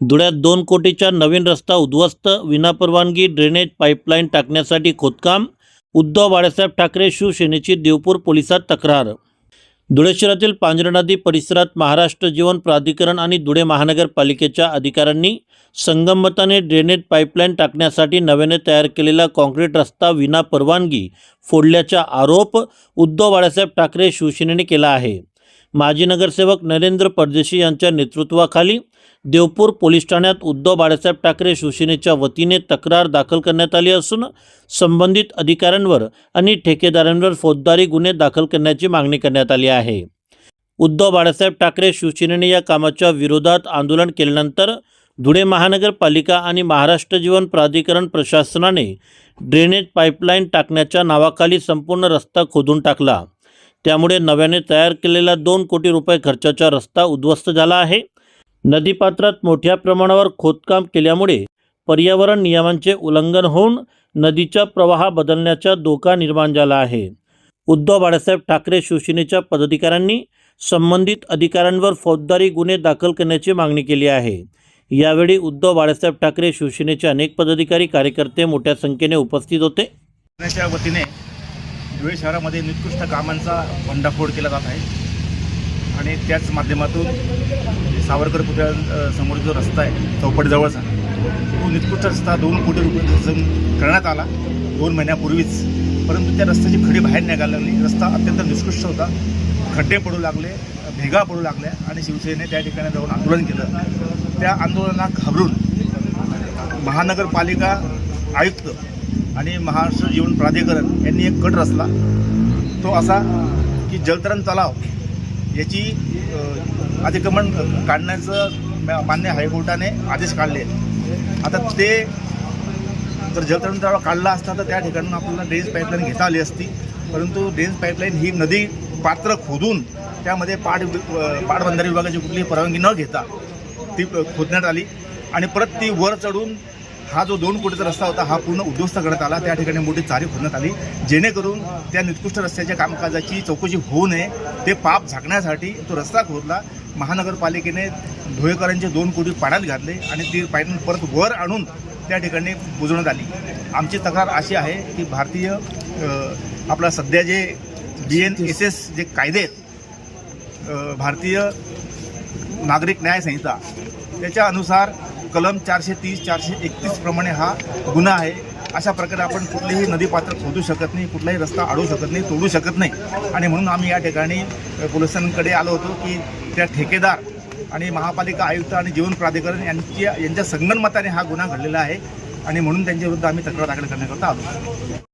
धुळ्यात दोन कोटीचा नवीन रस्ता उद्ध्वस्त विनापरवानगी ड्रेनेज पाईपलाईन टाकण्यासाठी खोदकाम उद्धव बाळासाहेब ठाकरे शिवसेनेची देवपूर पोलिसात तक्रार. धुळे शहरातील पांजरा नदी परिसरात महाराष्ट्र जीवन प्राधिकरण आणि धुळे महानगरपालिकेच्या अधिकाऱ्यांनी संगमताने ड्रेनेज पाईपलाईन टाकण्यासाठी नव्याने तयार केलेला कॉन्क्रीट रस्ता विना परवानगी फोडल्याचा आरोप उद्धव बाळासाहेब ठाकरे शिवसेनेने केला आहे. माजी नगरसेवक नरेंद्र परदेशी यांच्या नेतृत्वाखाली देवपूर पोलीस ठाण्यात उद्धव बाळासाहेब ठाकरे शिवसेनेच्या वतीने तक्रार दाखल करण्यात आली असून संबंधित अधिकाऱ्यांवर आणि ठेकेदारांवर फौजदारी गुन्हे दाखल करण्याची मागणी करण्यात आली आहे. उद्धव बाळासाहेब ठाकरे शिवसेनेने या कामाच्या विरोधात आंदोलन केल्यानंतर धुळे महानगरपालिका आणि महाराष्ट्र जीवन प्राधिकरण प्रशासनाने ड्रेनेज पाईपलाईन टाकण्याच्या नावाखाली संपूर्ण रस्ता खोदून टाकला. त्यामुळे नव्याने तयार केलेला दोन कोटी रुपये खर्चाचा रस्ता उद्ध्वस्त झाला आहे. नदीपात्रात मोठ्या प्रमाणावर खोदकाम केल्यामुळे पर्यावरण नियमांचे उल्लंघन होऊन नदीचा प्रवाह बदलण्याचा धोका निर्माण झाला आहे. उद्धव बाळासाहेब ठाकरे शिवसेनेच्या पदाधिकाऱ्यांनी संबंधित अधिकाऱ्यांवर फौजदारी गुन्हे दाखल करण्याची मागणी केली आहे. यावेळी उद्धव बाळासाहेब ठाकरे शिवसेनेचे अनेक पदाधिकारी कार्यकर्ते मोठ्या संख्येने उपस्थित होते. वतीने धुळे शहरामध्ये निकृष्ट कामांचा भंडाफोड केला जात आहे. आणि त्याच माध्यमातून म्हणजे सावरकर पुतळ्यासमोर जो रस्ता आहे चौपटजवळचा तो निकृष्ट रस्ता दोन कोटी रुपये खर्च करण्यात आला दोन महिन्यापूर्वीच. परंतु त्या रस्त्याची खडी बाहेर निघायला लागली. रस्ता अत्यंत निकृष्ट होता. खड्डे पडू लागले भेगा पडू लागल्या आणि शिवसेनेने त्या ठिकाणी जाऊन आंदोलन केलं. त्या आंदोलनाला घाबरून महानगरपालिका आयुक्त आणि महाराष्ट्र जीवन प्राधिकरण यांनी एक कट रचला. तो असा की जलतरण तलाव याची अतिक्रमण काढण्याचं मान्य हायकोर्टाने आदेश काढले. आता ते जर जलतरण तलाव काढला असता तर त्या ठिकाणी आपल्याला ड्रेनेज पाईपलाईन घेता आली असती. परंतु ड्रेनेज पाईपलाईन ही नदी पात्र खोदून त्यामध्ये पाट अ, पाटबंधारे विभागाची कुठलीही परवानगी न घेता ती खोदण्यात आली. आणि परत ती वर चढून हा जो दोन कोटीचा रस्ता होता हा पूर्ण उद्ध्वस्त करण्यात आला. त्या ठिकाणी मोठी चारी खोदण्यात आली. जेणेकरून त्या निकृष्ट रस्त्याच्या कामकाजाची चौकशी होऊ नये. ते पाप झाकण्यासाठी तो रस्ता खोदला. महानगरपालिकेने धुळेकरांचे दोन कोटी पाण्यात घातले आणि ती पाईप परत वर आणून त्या ठिकाणी बुजवण्यात आली. आमची तक्रार अशी आहे की भारतीय आपला सध्या जे बी एन एस एस जे कायदे आहेत भारतीय नागरिक न्याय संहिता त्याच्या अनुसार कलम चारशे तीस चारशे एकतीस प्रमाणे हा गुन्हा आहे. अशा प्रकारे आपण कुठलेही नदीपात्र खोदू शकत नाही कुठलाही रस्ता अडवू शकत नाही तोडू शकत नाही. आणि म्हणून आम्ही या ठिकाणी पोलिसांकडे आलो होतो की त्या ठेकेदार आणि महापालिका आयुक्त आणि जीवन प्राधिकरण यांच्या यांच्या संगणमताने हा गुन्हा घडलेला आहे. आणि म्हणून त्यांच्याविरुद्ध आम्ही तक्रार दाखल करण्याकरता आलो.